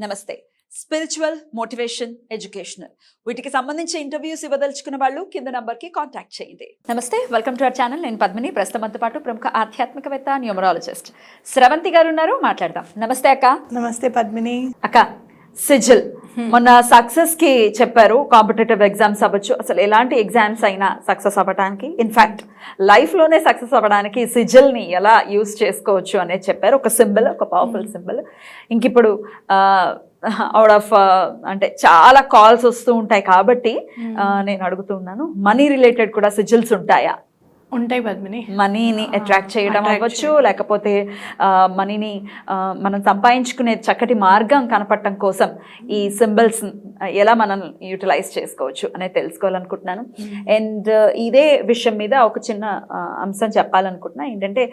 నమస్తే. Spiritual motivation educational వీటికి సంబంధించి ఇంటర్వ్యూస్ ఇవ్వదలుచుకున్న వాళ్ళు కింద నంబర్కి కాంటాక్ట్ చేయండి. నమస్తే వెల్కమ్ టు అవర్ ఛానల్ నేను పద్మిని. ప్రస్తుతంతో పాటు ప్రముఖ ఆధ్యాత్మికవేత్త న్యూమరాలజిస్ట్ స్రవంతి గారు ఉన్నారు. మాట్లాడదాం. నమస్తే అక్క. నమస్తే పద్మిని. అక్క సిజిల్ మొన్న సక్సెస్కి చెప్పారు కాంపిటేటివ్ ఎగ్జామ్స్ అవ్వచ్చు. అసలు ఎలాంటి ఎగ్జామ్స్ అయినా సక్సెస్ అవ్వడానికి ఇన్ఫాక్ట్ లైఫ్లోనే సక్సెస్ అవ్వడానికి సిజిల్ని ఎలా యూస్ చేసుకోవచ్చు అనేది చెప్పారు. ఒక సింబల్ ఒక పవర్ఫుల్ సింబల్ ఇంక ఇప్పుడు అవుట్ ఆఫ్ అంటే చాలా కాల్స్ వస్తూ ఉంటాయి కాబట్టి ఆ, నేను అడుగుతున్నాను మనీ రిలేటెడ్ కూడా సిజిల్స్ ఉంటాయా? ఉంటాయి పద్మిని. మనీని అట్రాక్ట్ చేయడం అవ్వచ్చు లేకపోతే మనీని మనం సంపాదించుకునే చక్కటి మార్గం కనపడటం కోసం ఈ సింబల్స్ ఎలా మనం యూటిలైజ్ చేసుకోవచ్చు అనేది తెలుసుకోవాలనుకుంటున్నాను. అండ్ ఇదే విషయం మీద ఒక చిన్న అంశం చెప్పాలనుకుంటున్నా. ఏంటంటే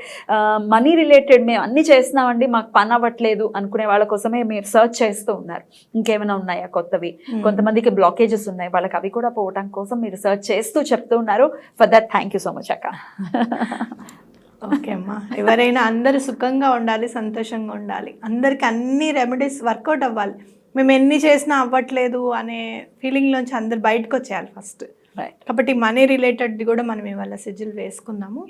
మనీ రిలేటెడ్ మేము అన్ని చేస్తున్నామండి మాకు పని అవ్వట్లేదు అనుకునే వాళ్ళ కోసమే మీరు సర్చ్ చేస్తూ ఉన్నారు. ఇంకేమైనా ఉన్నాయా కొత్తవి? కొంతమందికి బ్లాకేజెస్ ఉన్నాయి వాళ్ళకి అవి కూడా పోవడం కోసం మీరు సర్చ్ చేస్తూ చెప్తూ ఉన్నారు. For that thank you so much అక్క. ఓకే అమ్మా ఎవరైనా అందరూ సుఖంగా ఉండాలి సంతోషంగా ఉండాలి. అందరికి అన్ని రెమెడీస్ వర్కౌట్ అవ్వాలి. మేము ఎన్ని చేసినా అవ్వట్లేదు అనే ఫీలింగ్ లోంచి అందరు బయటకు వచ్చేయాలి ఫస్ట్ కాబట్టి మనీ రిలేటెడ్ కూడా మనం ఇవాళ సిజిల్ వేసుకుందాము.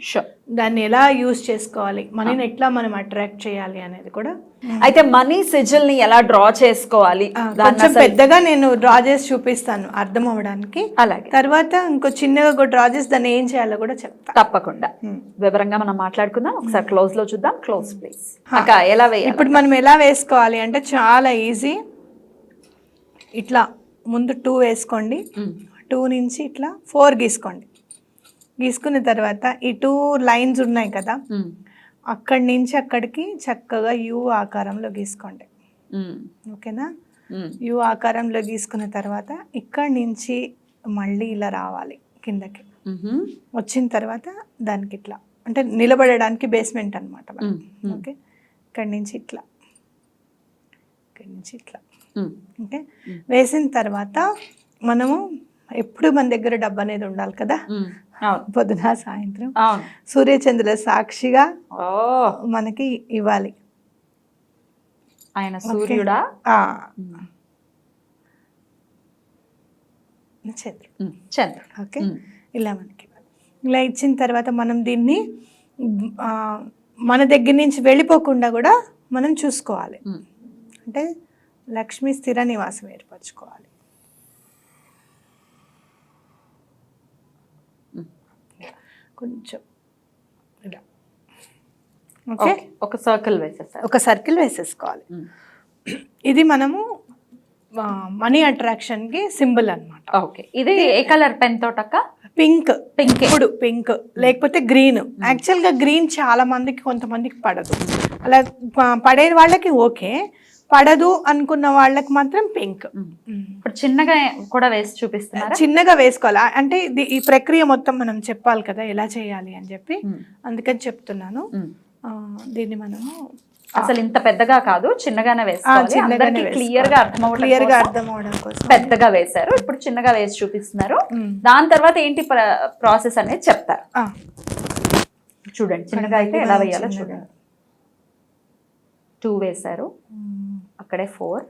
దాన్ని ఎలా యూజ్ చేసుకోవాలి? మనీని ఎట్లా మనం అట్రాక్ట్ చేయాలి అనేది కూడా. అయితే మనీ సిజిల్ని ఎలా డ్రా చేసుకోవాలి? కొంచెం పెద్దగా నేను డ్రా చేసి చూపిస్తాను అర్థం అవ్వడానికి. అలాగే. తర్వాత ఇంకో చిన్నగా కూడా డ్రా చేసి దాన్ని ఏం చేయాలో కూడా చెప్తా. తప్పకుండా. వివరంగా మనం మాట్లాడుకుందాం. ఒకసారి క్లోజ్లో చూద్దాం. క్లోజ్ ప్లీజ్ ఎలా ఇప్పుడు మనం ఎలా వేసుకోవాలి అంటే చాలా ఈజీ ఇట్లా ముందు టూ వేసుకోండి. టూ నుంచి ఇట్లా ఫోర్ గీసుకోండి గీసుకున్న తర్వాత ఈ టూ లైన్స్ ఉన్నాయి కదా. అక్కడి నుంచి అక్కడికి చక్కగా యూ ఆకారంలో గీసుకోండి. ఓకేనా. యూ ఆకారంలో గీసుకున్న తర్వాత ఇక్కడి నుంచి మళ్ళీ ఇలా రావాలి కిందకి. వచ్చిన తర్వాత దానికి ఇట్లా అంటే నిలబడడానికి బేస్మెంట్ అనమాట. ఓకే ఇక్కడి నుంచి ఇట్లా ఇక్కడి నుంచి ఇట్లా. ఓకే. వేసిన తర్వాత మనము ఎప్పుడు మన దగ్గర డబ్బు అనేది ఉండాలి కదా? పొద్దున సాయంత్రం సూర్యచంద్రుల సాక్షిగా మనకి ఇవ్వాలి. ఆయన సూర్యుడా. చంద్రుడు. చంద్రుడు. ఓకే. ఇలా మనకి ఇలా ఇచ్చిన తర్వాత మనం దీన్ని మన దగ్గర నుంచి వెళ్ళిపోకుండా కూడా మనం చూసుకోవాలి. అంటే లక్ష్మి స్థిర నివాసం ఏర్పరచుకోవాలి మ్మ్. కొంచెం. ఇలా. ఓకే? ఒక సర్కిల్ వేసేస్తారు. ఒక సర్కిల్ వేసేసుకోవాలి. ఇది మనము మనీ అట్రాక్షన్కి సింబల్ అన్నమాట. ఓకే. ఇది ఏ కలర్? పెన్ తోటక్క పింక్. పింక్. ఇప్పుడు పింక్. లేకపోతే గ్రీన్. యాక్చువల్గా గ్రీన్ చాలా మందికి కొంతమందికి పడదు. అలా పడే వాళ్ళకి ఓకే. పడదు అనుకున్న వాళ్ళకి మాత్రం పింక్ ఇప్పుడు చిన్నగా కూడా వేసి చూపిస్తున్నారా? చిన్నగా వేసుకోవాలి? అంటే ఈ ప్రక్రియ మొత్తం మనం చెప్పాలి కదా ఎలా చేయాలి అని చెప్పి. అందుకని చెప్తున్నాను. దీన్ని మనము అసలు ఇంత పెద్దగా కాదు చిన్నగానే వేసుకోవాలి. క్లియర్గా అర్థం క్లియర్గా అర్థం అవడం కోసం. పెద్దగా వేశారు. ఇప్పుడు చిన్నగా వేసి చూపిస్తున్నారు. దాని తర్వాత ఏంటి ప్రాసెస్ అనేది చెప్తారు. చూడండి చిన్నగా అయితే ఎలా వేయాలో. చూడండి. టూ వేశారు. అక్కడే ఫోర్.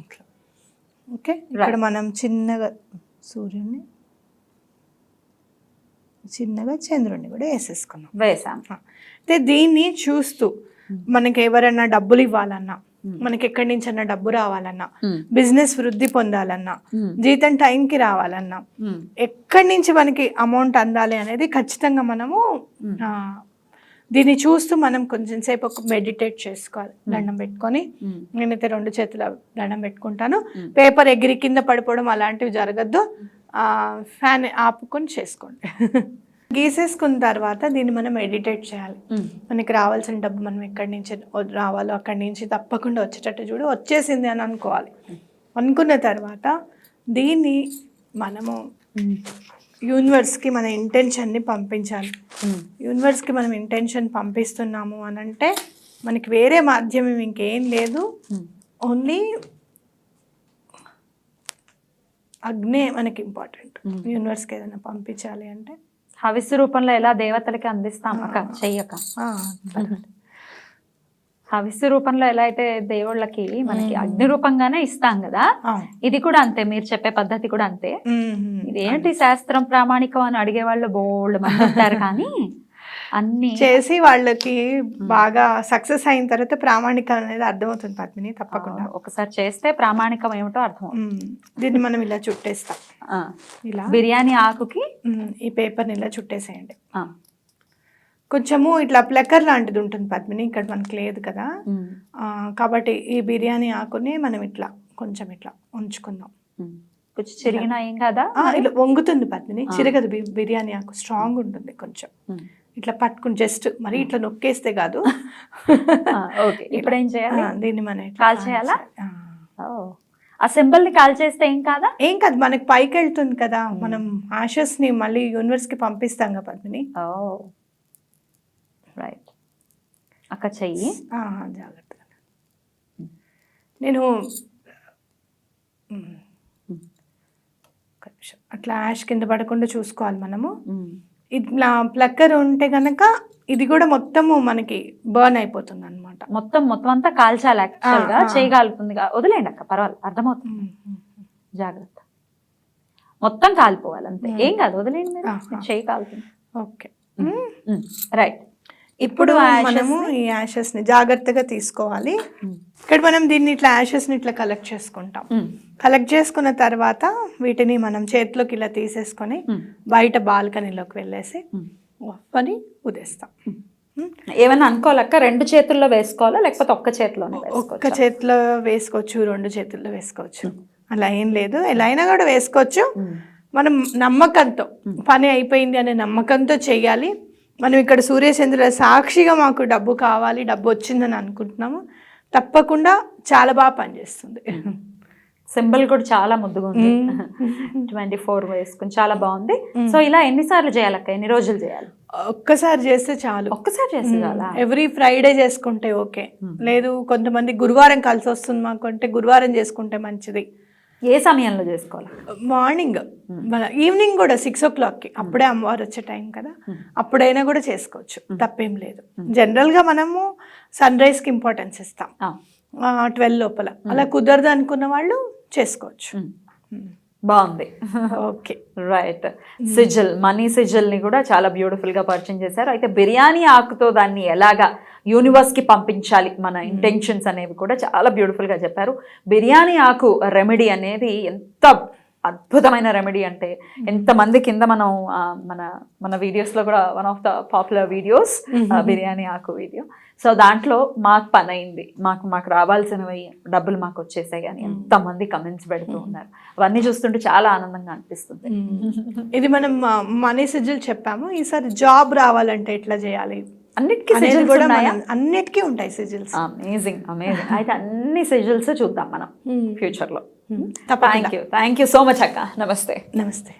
ఇట్లా. ఓకే ఇక్కడ మనం చిన్నగా సూర్యుడిని చిన్నగా చంద్రుడిని కూడా వేసేసుకున్నాం. వేసాం. అయితే దీన్ని చూస్తూ మనకి ఎవరైనా డబ్బులు ఇవ్వాలన్నా మనకి ఎక్కడి నుంచన్నా డబ్బు రావాలన్నా బిజినెస్ వృద్ధి పొందాలన్నా జీతం టైంకి రావాలన్నా ఎక్కడి నుంచి మనకి అమౌంట్ అందాలి అనేది ఖచ్చితంగా మనము దీన్ని చూస్తూ మనం కొంచెం సేపు ఒక మెడిటేట్ చేసుకోవాలి దండం పెట్టుకొని నేనైతే రెండు చేతుల దండం పెట్టుకుంటాను. పేపర్ ఎగిరి కింద పడిపోవడం అలాంటివి జరగద్దు. ఆ, ఫ్యాన్ ఆపుకొని చేసుకోండి. గీసేసుకున్న తర్వాత దీన్ని మనం ఎడిటేట్ చేయాలి. మనకి రావాల్సిన డబ్బు మనం ఎక్కడి నుంచి రావాలో అక్కడి నుంచి తప్పకుండా వచ్చేటట్టు చూడు వచ్చేసింది అని అనుకోవాలి. అనుకున్న తర్వాత దీన్ని మనము యూనివర్స్కి మన ఇంటెన్షన్ని పంపించాలి. యూనివర్స్కి మనం ఇంటెన్షన్ పంపిస్తున్నాము అని అంటే మనకి వేరే మాధ్యమం ఇంకేం లేదు. ఓన్లీ అగ్నే మనకి ఇంపార్టెంట్. యూనివర్స్కి ఏదైనా పంపించాలి అంటే హవిస్సు రూపంలో ఎలా దేవతలకి అందిస్తాం అక్క చెయ్యక హవిస్సు రూపంలో ఎలా అయితే దేవుళ్ళకి మనకి అగ్ని రూపంగానే ఇస్తాం కదా. ఇది కూడా అంతే మీరు చెప్పే పద్ధతి కూడా అంతే. ఇదేంటి శాస్త్రం ప్రామాణికం అని అడిగే వాళ్ళు బోల్డ్ మంది ఉంటారు కానీ అన్ని చేసి వాళ్ళకి బాగా సక్సెస్ అయిన తర్వాత ప్రామాణికం అనేది అర్థమవుతుంది పద్మిని తప్పకుండా. ఒకసారి చేస్తే ప్రామాణికం ఏమిటో అర్థం. దీన్ని మనం ఇలా చుట్టేస్తాం. ఇలా. బిర్యానీ ఆకుకి. ఈ పేపర్ని ఇలా చుట్టేసేయండి. కొంచెము ఇట్లా ప్లక్కర్ లాంటిది ఉంటుంది పద్మిని ఇక్కడ మనకి లేదు కదా. కాబట్టి ఈ బిర్యానీ ఆకుని మనం ఇట్లా కొంచెం ఇట్లా ఉంచుకుందాం. కొంచెం చిరిగినా ఏం కదా? ఇలా వంగుతుంది పద్మిని చిరగదు బిర్యానీ ఆకు స్ట్రాంగ్ ఉంటుంది కొంచెం. ఇట్లా పట్టుకుని జస్ట్ మరి ఇట్లా నొక్కేస్తే కాదు. ఓకే ఇప్పుడు ఏం చేయాలి దీన్ని మనం కాల్ చేయాలా? ఆ. ఓ. ఆ సింబల్ని కాల్ చేస్తే ఏం కాదా? ఏం కాదు మనకి పైకి వెళ్తుంది కదా. మనం ఆషస్ని మళ్ళీ యూనివర్స్కి పంపిస్తాం కదా పద్మిని. ఓ రైట్ అక్క చెయ్యి. ఆ, జాగ్రత్తగా. నేను నిమిషం. అట్లా యాష్ కింద పడకుండా చూసుకోవాలి మనము. ఇట్లా ప్లక్కర్ ఉంటే గనక ఇది కూడా మొత్తము మనకి బర్న్ అయిపోతుంది అనమాట మొత్తం మొత్తం అంతా కాల్చాలి యాక్చువల్గా. ఆ, ఆ. చేయగలుగుతుంది వదిలేండి అక్క పర్వాలేదు అర్థమవుతుంది. జాగ్రత్త. మొత్తం కాలిపోవాలి అంతే. ఏం కాదు వదిలేండి మీరు. ఆ, ఆ. చేయి కాలుతుంది. ఓకే. రైట్. ఇప్పుడు మనము ఈ యాషెస్ని జాగ్రత్తగా తీసుకోవాలి. ఇక్కడ మనం దీన్ని ఇట్లా యాషెస్ని ఇట్లా కలెక్ట్ చేసుకుంటాం. కలెక్ట్ చేసుకున్న తర్వాత వీటిని మనం చేతిలోకి ఇలా తీసేసుకొని బయట బాల్కనీలోకి వెళ్ళేసి పని ఉదేస్తాం. మ్. ఏమన్నా అనుకోవాలక్క? రెండు చేతుల్లో వేసుకోవాలా? లేకపోతే ఒక్క చేతిలోనే ఒక్క? చేతిలో వేసుకోవచ్చు రెండు చేతుల్లో వేసుకోవచ్చు. అలా ఏం లేదు. ఎలా అయినా కూడా వేసుకోవచ్చు. మనం నమ్మకంతో పని అయిపోయింది అనే నమ్మకంతో చేయాలి. మనం ఇక్కడ సూర్యచంద్రుల సాక్షిగా మాకు డబ్బు కావాలి డబ్బు వచ్చిందని అనుకుంటున్నాము. తప్పకుండా చాలా బాగా పనిచేస్తుంది. సింబల్ కూడా చాలా ముద్దుగా ఉంది. ట్వంటీ ఫోర్ వేసుకుని చాలా బాగుంది. సో ఇలా ఎన్నిసార్లు చేయాలక్క ఎన్ని రోజులు చేయాలి? ఒక్కసారి చేస్తే చాలు. ఒక్కసారి చేస్తే చాలా? ఎవ్రీ ఫ్రైడే చేసుకుంటే ఓకే. లేదు కొంతమంది గురువారం కలిసి వస్తుంది మాకు అంటే గురువారం చేసుకుంటే మంచిది. ఏ సమయంలో చేసుకోవాలి? మార్నింగ్. మన ఈవినింగ్ కూడా సిక్స్ ఓ క్లాక్కి. అప్పుడే అమ్మవారు వచ్చే టైం కదా. అప్పుడైనా కూడా చేసుకోవచ్చు. తప్పేం లేదు. జనరల్గా మనము సన్ రైజ్కి ఇంపార్టెన్స్ ఇస్తాం. ట్వెల్వ్ లోపల. అలా కుదరదు అనుకున్న వాళ్ళు చేసుకోవచ్చు. బాగుంది. ఓకే. రైట్ సిజిల్ మనీ సిజిల్ని కూడా చాలా బ్యూటిఫుల్గా పరిచయం చేశారు. అయితే బిర్యానీ ఆకుతో దాన్ని ఎలాగా యూనివర్స్కి పంపించాలి మన ఇంటెన్షన్స్ అనేవి కూడా చాలా బ్యూటిఫుల్గా చెప్పారు. బిర్యానీ ఆకు రెమెడీ అనేది ఎంత అద్భుతమైన రెమెడీ అంటే ఎంతమంది కింద మనం మన మన videos లో కూడా one of the popular videos biryani ఆకు వీడియో సో దాంట్లో మాకు పని అయింది మాకు మాకు రావాల్సినవి డబ్బులు మాకు వచ్చేసాయి అని ఎంతమంది కమెంట్స్ పెడుతూ ఉన్నారు. అవన్నీ చూస్తుంటే చాలా ఆనందంగా అనిపిస్తుంది. ఇది మనం మనీ సిజిల్ చెప్పాము. ఈసారి జాబ్ రావాలంటే ఎట్లా చేయాలి? అన్నిటికీ సిజిల్స్ కూడా అన్నిటికీ ఉంటాయి సిజిల్స్. అమేజింగ్ అమేజింగ్ అయితే అన్ని సిజిల్స్ చూద్దాం మనం ఫ్యూచర్లో. తప్పకుండా. Thank you thank you so much అక్క. నమస్తే. నమస్తే.